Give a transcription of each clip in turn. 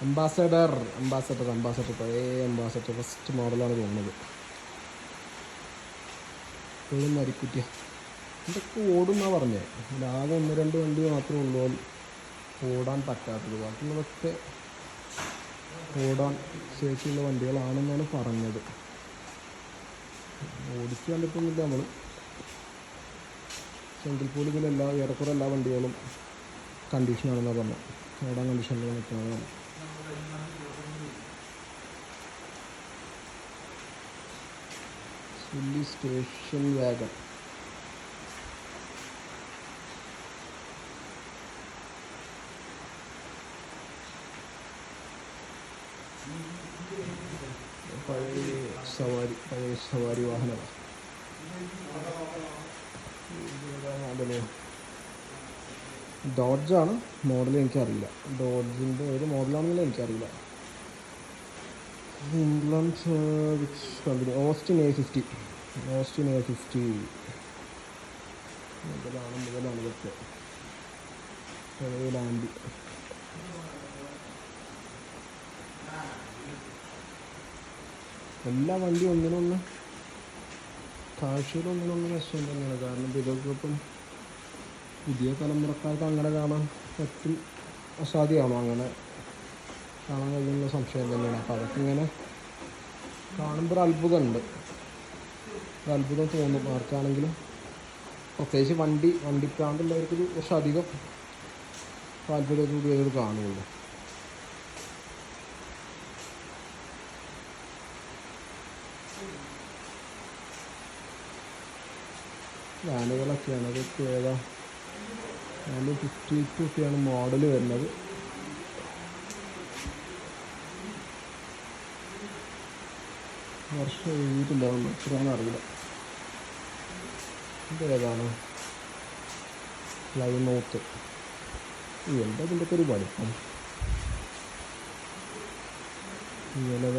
Ambassador ambassador ambassador പഴയ ambassador first മോഡലാണ് തോന്നുന്നത് ഇപ്പോഴും മരിക്കുറ്റിയ ഇതൊക്കെ ഓടുന്നാ പറഞ്ഞേ? ആകെ ഒന്ന് രണ്ട് വണ്ടി മാത്രമേ ഉള്ളൂ. ഓടാൻ പറ്റാത്തത്. ബാക്കിയുള്ളതൊക്കെ ഓടാൻ ശേഷിയുള്ള വണ്ടികളാണെന്നാണ് പറഞ്ഞത്. ഓടിച്ച് കണ്ടിട്ടൊന്നുമില്ല നമ്മൾ എങ്കിൽ പോലും ഇതിലെല്ലാ ഏറെക്കുറെ എല്ലാ വണ്ടികളും കണ്ടീഷനാണെന്നാണ് പറഞ്ഞത്. ഓടാൻ കണ്ടീഷനിൽ നിൽക്കുന്നതാണ് സുല്ലി സ്റ്റേഷൻ വാഗൺ. പഴയ സവാരി പഴയ സവാരി വാഹനമാണ് മോഡൽ ഡോഡ്ജാണ് മോഡൽ എനിക്കറിയില്ല. ഡോഡ്ജിന്റെ ഏത് മോഡലാണെങ്കിലും എനിക്കറിയില്ല. England which company Austin A fifty Austin A fifty മുതലാണ് മുതലാണ് ഇതൊക്കെ. ലാൻഡി എല്ലാ വണ്ടി ഒന്നിനൊന്ന് കാഴ്ചയിൽ ഒന്നിനൊന്ന് മെച്ചം തന്നെയാണ്. കാരണം ഇതൊക്കെ ഇപ്പം പുതിയ തലമുറക്കാർക്ക് അങ്ങനെ കാണാൻ പറ്റും അസാധ്യമാണോ അങ്ങനെ? കാണാൻ കഴിയുന്ന സംശയം തന്നെയാണ് അപ്പോൾ അതൊക്കെ ഇങ്ങനെ കാണുമ്പോൾ ഒരു അത്ഭുതമുണ്ട്. ഒരു അത്ഭുതം തോന്നും ആർക്കാണെങ്കിലും. പ്രത്യേകിച്ച് വണ്ടി വണ്ടിപ്രാണ്ടുള്ളവർക്ക് ഇത് കുറച്ച് അധികം താല്പര്യത്തോടെ ഇത് കാണുള്ളൂ വാനുകളൊക്കെയാണ്. അതൊക്കെ ഏതാ? ഫിഫ്റ്റി ടു ഒക്കെയാണ് മോഡൽ വരുന്നത്. വർഷം എഴുതിയിട്ടുണ്ടാവുന്നു എത്രയാണെന്ന് അറിയില്ല. ഇത് ഏതാണ്? പ്ലൈമൗത്ത് എന്താ ഇതിന്റെ ഒക്കെ ഒരു വലിപ്പം? ഇങ്ങനെ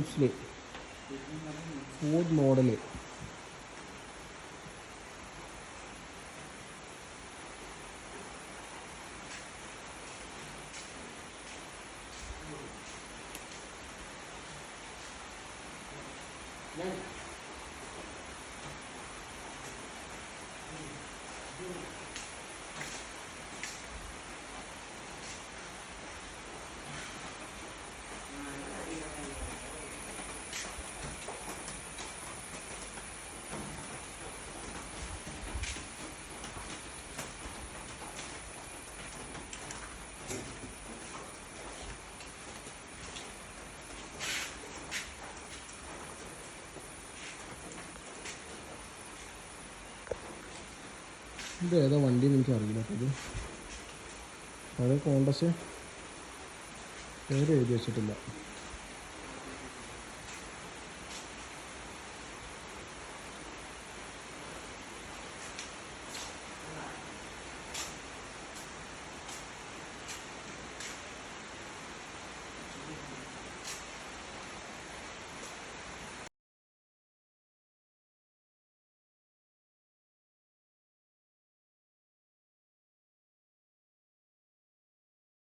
വോൾസ്ലി ഫോർഡ് മോഡല് ഇത് ഏതാ വണ്ടി എനിക്ക് അറിയില്ല ഇത്. പഴയ കോണ്ടസ് പേര് എഴുതി വെച്ചിട്ടില്ല.